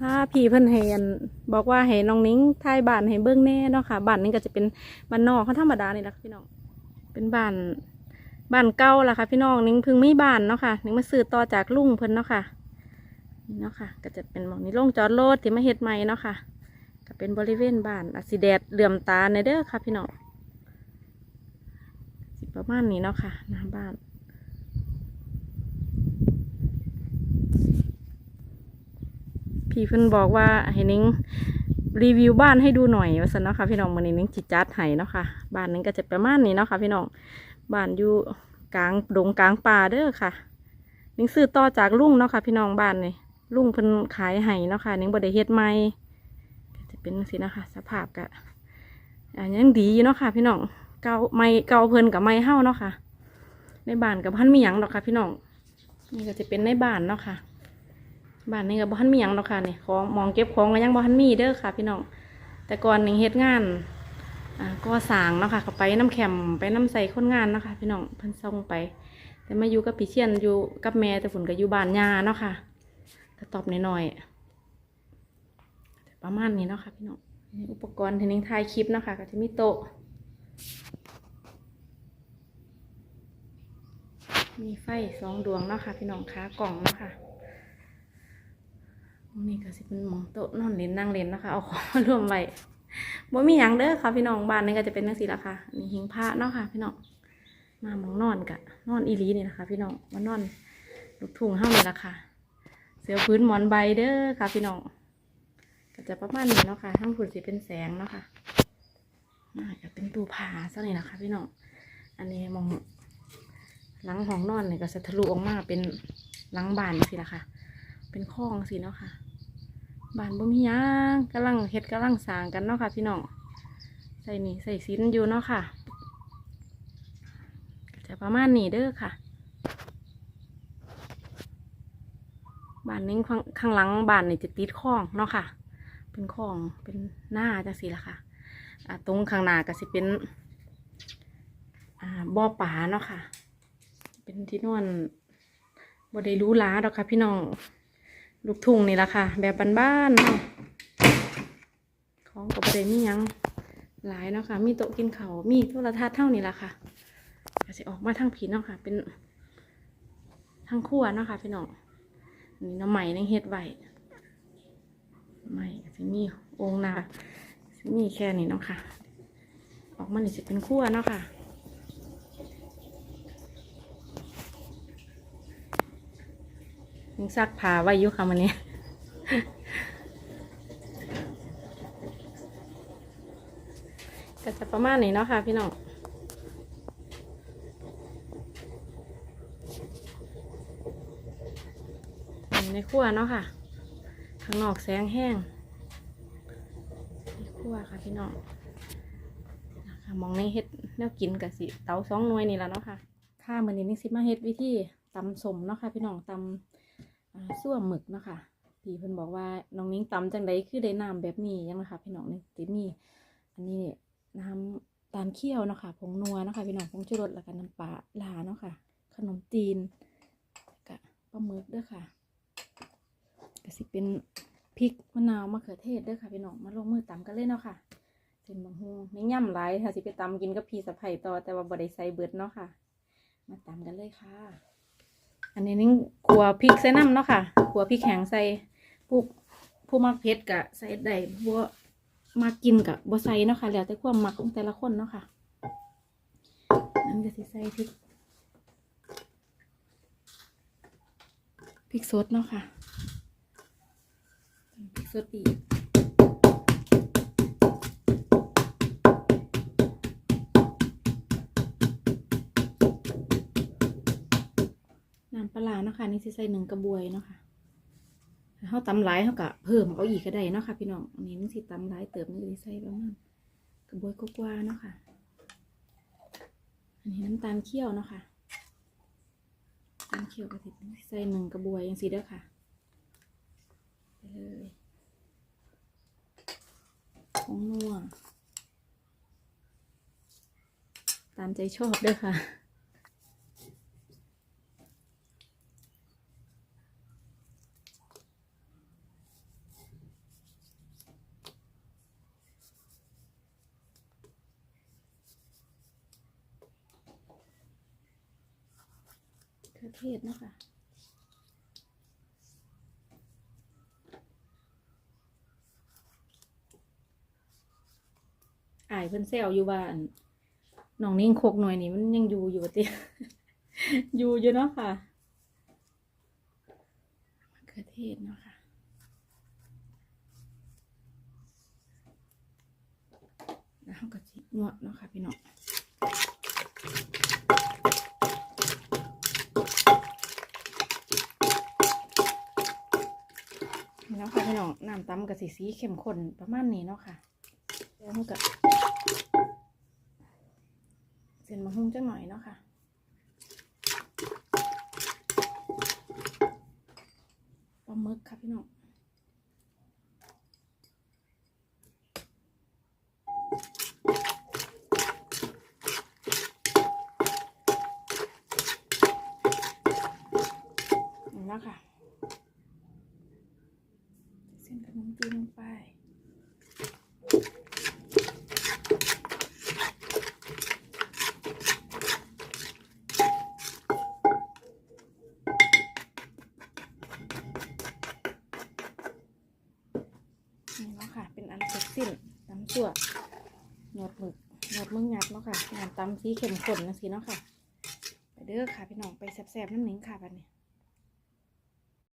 ถ้าพี่เพิ่นให้อันบอกว่าให้น้องนิ้งทายบ้านให้เบิ่งแน่เนาะค่ะบ้านนี้ก็จะเป็นบ้านนอกเขาธรรมดานี่แหละค่ะพี่น้องเป็นบ้านบ้านเก่าละค่ะ พี่น้องนิ้งเพิ่งไมีบ้านเนาะค่ะนิ้งมาซื้อต่อจากลุงเพิ่นเนาะค่ะนี่เนาะค่ะ ก็จะเป็นหมองนี้ลงจอดรถที่มาเฮ็ดใหม่เนาะค่ะ ก็เป็นบริเวณบ้านอาสิแดดเหลื่อมตาในเด้อค่ะ พี่น้องสิประมาณนี้เนาะค่ะหน้าบ้าน พี่เพิ่นบอกว่าให้นิ้งรีวิวบ้านให้ดูหน่อยว่าสันเนาะค่ะพี่น้องมันนี้นิ้งจิจัดให้เนาะค่ะบ้านนิ้งก็จะประมาณนี้เนาะค่ะพี่น้องบ้านอยู่กลางดงกลางป่าเด้อค่ะนิ้งซื้อต่อจากลุงเนาะค่ะพี่น้องบ้านนี่ลุงเพิ่นขายให้เนาะค่ะนิ้งบดเฮ็ดใหม่จะเป็นสินะคะสภาพก็อ่ายังดีอยู่เนาะค่ะ พี่น้องเก่าไม่เก่าเพิ่นกับไม่เฮาเนาะค่ะ ในบ้านกับพันมีหยังดอกค่ะ พี่น้องนี่ก็จะเป็นในบ้านเนาะค่ะ บ้านนี้ก็บ่ทันมีหยังดอกค่ะเนี่ยของมองเก็บของก็ยังบ่ทันมีเด้อค่ะ พี่น้องแต่ก่อนหนี่งเฮ็ดงานอ่าก่อสางเนาะค่ะก็ไปน้ำแคมป์ไปน้ำใส่คนงานเนาะค่ะพี่น้องเพิ่นส่งไป แต่มาอยู่กับพี่เชียนอยู่กับแม่แต่ฝนก็อยู่บ้านยาเนาะค่ะก็ตอบหน่อยๆประมาณนี้เนาะค่ะพี่น้องอุปกรณ์ที่นิ้งถ่ายคลิปเนาะค่ะก็จะมีโต๊ะมีไฟสองดวงเนาะค่ะพี่น้องค้ากล่องเนาะค่ะ นี้ก็สิเป็นหมองโต๊ะนอนเล่นนั่งเล่นนะคะ เอาของมารวมไว้บ่มีหยังเด้อค่ะ พี่น้องบ้านนี้ก็จะเป็นจังซี่ละค่ะนี่หิงพระเนาะค่ะ พี่น้องมาหมองนอนกะนอนอีลีนี่นะคะ พี่น้องมานอนลูกทุ่งเฮานี่ละค่ะ เสือพื้นหมอนใบเด้อค่ะ พี่น้องก็จะประมาณนี้เนาะค่ะทั้งฝุ่นสิเป็นแสงเนาะค่ะน่าจะเป็นตู้ผ้าซะนี่นะคะ พี่น้องอันนี้หมองหลังห้องนอนเนี่ยก็จะทะลุออกมาเป็นหลังบ้านสิละค่ะ เป็นคลองสิเนาะค่ะ บ้านบ่มียังกำลังเฮ็ดกำลังสางกันเนาะค่ะ พี่น้องใส่นี่ใส่ซินอยู่เนาะค่ะก็จะประมาณนี้เด้อค่ะบ้านนี้ข้างข้างหลังบ้านนี่จะติดคลองเนาะค่ะ เป็นคลองเป็นหน้าจังสิละค่ะตรงข้างหน้าก็สิเป็นบ่อปลาเนาะค่ะ เป็นที่นอนบได้รู้ล้าดอกค่ะ พี่น้อง ลูกทุ่งนี่ละค่ะ แบบบ้านๆเนาะของกับบได้มียังหลายเนาะค่ะ มีโต๊ะกินเขาวมีโทรทัศน์เท่านี้ละค่ะก็จะออกมาทางผีเนาะค่ะ เป็นทางครัวเนาะค่ะพี่น้องนี่น้ำใหม่นังเฮ็ดไว้ใหม่จะมีองค์นาจะมีแค่นี้เนาะค่ะ ออกมานี่จะเป็นครัวเนาะค่ะ ยังซักผ้าไว้อยู่ค่ะมันนี้ก็จะประมาณนี้เนาะค่ะพี่น้องอยู่ในครัวเนาะค่ะ ข้างนอกแสงแห้ง ในครัวค่ะพี่น้องมองในเฮ็ดแนวกินกับสิเตาสองหน่วยนี่แหละเนาะค่ะ ค่ะมือนี้นี่สิมาเฮ็ดวิธีตำสมเนาะค่ะพี่น้องตำ ส่วหมึกเนาะคะพี่เพิ่นบอกว่าน้องนิ้งตำจังไดคือได้น้ำแบบนี้ยังนะคะพี่น้องนี่ติมีอันนี้น้ำตาลเคี่ยวเนาะค่ะผงนัวเนาะค่ะพี่น้องผงชูรสแล้วก็น้ำปลาลาเนาะค่ะ ขนมจีนแล้วก็ปลาหมึกด้อค่ะก็สิเป็นพริกมะนาวมะเขือเทศด้อค่ะพี่น้องมาลงมือตำกันเลยเนาะค่ะเส้นบางฮวงไม่ย่ำหลายค่ะสิไปตำกินกับพี่สะใภ้ต่อแต่ว่าบ่ได้ใส่เบิดเนาะค่ะ มาตำกันเลยค่ะ อันนี้นิ่งขัวพริกใส่น้ำเนาะค่ะขัวพริกแห้งใส่ผู้ผู้มักเผ็ดกะใส่ได้บัวมากินกะบัใส่เนาะค่ะ แล้วแต่ความมักของแต่ละคนเนาะค่ะนั่นก็สิใส่พริกพริกสดเนาะค่ะพริกสดอีก ปลาเนาะค่ะนี่สิใส่หนึ่งกระบวยเนาะค่ะถ้าเขาตำหลายเขากะเพิ่มเอาอีกก็ได้เนาะค่ะพี่น้องอันนี้มันสิตำหลายเติมนี่ใส่ประมาณกระบวยกว่าๆเนาะค่ะ อันนี้น้ำตาลเคี่ยวเนาะค่ะน้ำตาลเคี่ยวกระติบใส่หนึ่งกระบวยอย่างสีเด้อค่ะไปเลยผงนัวตามใจชอบเด้อค่ะ เขือเทศนะคะอายเพิ่นแซวอยู่ว่านน้องนิ่งโคกหน่อยนี่มันยังอยู่อยู่ติอยู่อยู่เนาะค่ะมะเขือเทศเนาะค่ะแล้วก็สินวดเนาะค่ะพี่น้องนี่เนาะค่ะพี่น้ องน้ำตำกับสีสีเข้มข้นประมาณนี้เนาะค่ะแล้วเราก็เส้นมะฮุ่งจังหน่อยเนาะค่ะปลาหมึกค่ะพี่น้อง นี่แล้วค่ะ เส้นขนมจีนลงไป นี่เนาะค่ะ เสร็จสิ้นตำสั่วหนวดหมึกหนวดมึงงัดเนาะค่ะงานตำสีเข้มข้นนะสิเนาะค่ะ ไปเด้อค่ะพี่น้องไปแซ่บๆน้ำหนิงค่ะบัดนี้